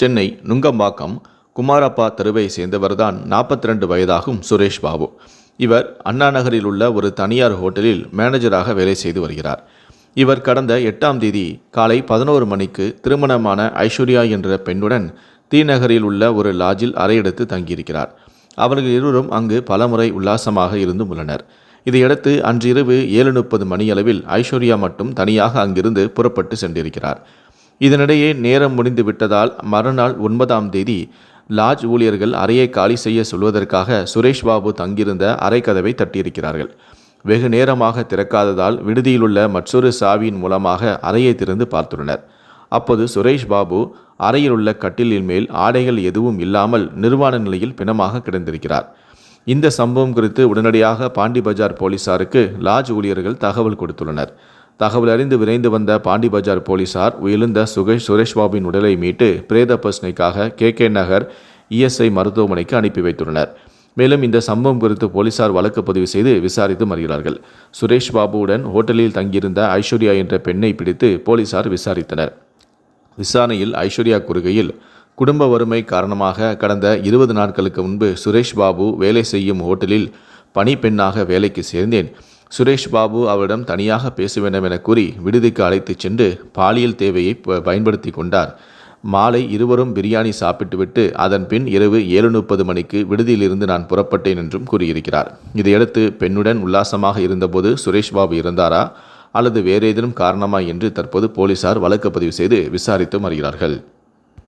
சென்னை நுங்கம்பாக்கம் குமாரப்பா தெருவை சேர்ந்தவர்தான் நாற்பத்தி ரெண்டு வயதாகும் சுரேஷ் பாபு. இவர் அண்ணா நகரில் உள்ள ஒரு தனியார் ஹோட்டலில் மேனேஜராக வேலை செய்து வருகிறார். இவர் கடந்த எட்டாம் தேதி காலை பதினோரு மணிக்கு திருமணமான ஐஸ்வர்யா என்ற பெண்ணுடன் தீநகரில் உள்ள ஒரு லாட்ஜில் அறையெடுத்து தங்கியிருக்கிறார். அவர்கள் இருவரும் அங்கு பலமுறை உல்லாசமாக இருந்து உள்ளனர். இதையடுத்து அன்றிரவு ஏழு முப்பது மணியளவில் ஐஸ்வர்யா மட்டும் தனியாக அங்கிருந்து புறப்பட்டு சென்றிருக்கிறார். இதனிடையே நேரம் முடிந்து விட்டதால் மறுநாள் ஒன்பதாம் தேதி லாட்ஜ் ஊழியர்கள் அறையை காலி செய்ய சொல்வதற்காக சுரேஷ் பாபு தங்கியிருந்த அறை கதவை தட்டியிருக்கிறார்கள். வெகு நேரமாக திறக்காததால் விடுதியிலுள்ள மற்றொரு சாவியின் மூலமாக அறையை திறந்து பார்த்துள்ளனர். அப்போது சுரேஷ் பாபு அறையில் உள்ள கட்டிலின் மேல் ஆடைகள் எதுவும் இல்லாமல் நிர்வாண நிலையில் பிணமாக கிடந்திருக்கிறார். இந்த சம்பவம் குறித்து உடனடியாக பாண்டி பஜார் போலீசாருக்கு லாட்ஜ் ஊழியர்கள் தகவல் கொடுத்துள்ளனர். தகவல் அறிந்து விரைந்து வந்த பாண்டி பஜார் போலீசார் உயிர்ந்த சுகேஷ் சுரேஷ்பாபுவின் உடலை மீட்டு பிரேத பரிசோதனைக்காக கே கே நகர் இஎஸ்ஐ மருத்துவமனைக்கு அனுப்பி வைத்துள்ளனர். மேலும் இந்த சம்பவம் குறித்து போலீசார் வழக்கு பதிவு செய்து விசாரித்து வருகிறார்கள் சுரேஷ் பாபுவுடன் ஹோட்டலில் தங்கியிருந்த ஐஸ்வர்யா என்ற பெண்ணை பிடித்து போலீசார் விசாரித்தனர். விசாரணையில் ஐஸ்வர்யா கூறுகையில் குடும்ப வறுமை காரணமாக கடந்த இருபது நாட்களுக்கு முன்பு சுரேஷ் பாபு வேலை செய்யும் ஹோட்டலில் பணிப்பெண்ணாக வேலைக்கு சேர்ந்தேன். சுரேஷ் பாபு அவரிடம் தனியாக பேச வேண்டும் என கூறி விடுதிக்கு அழைத்துச் சென்று பாலியல் தேவையை ப- பயன்படுத்தி கொண்டார். மாலை இருவரும் பிரியாணி சாப்பிட்டுவிட்டு அதன் பின் இரவு ஏழு முப்பது மணிக்கு விடுதியிலிருந்து நான் புறப்பட்டேன் என்றும் கூறியிருக்கிறார். இதையடுத்து பெண்ணுடன் உல்லாசமாக இருந்தபோது சுரேஷ் பாபு இருந்தாரா அல்லது வேறு ஏதேனும் காரணமா என்று தற்போது போலீசார் வழக்கு பதிவு செய்து விசாரித்து வருகிறார்கள்.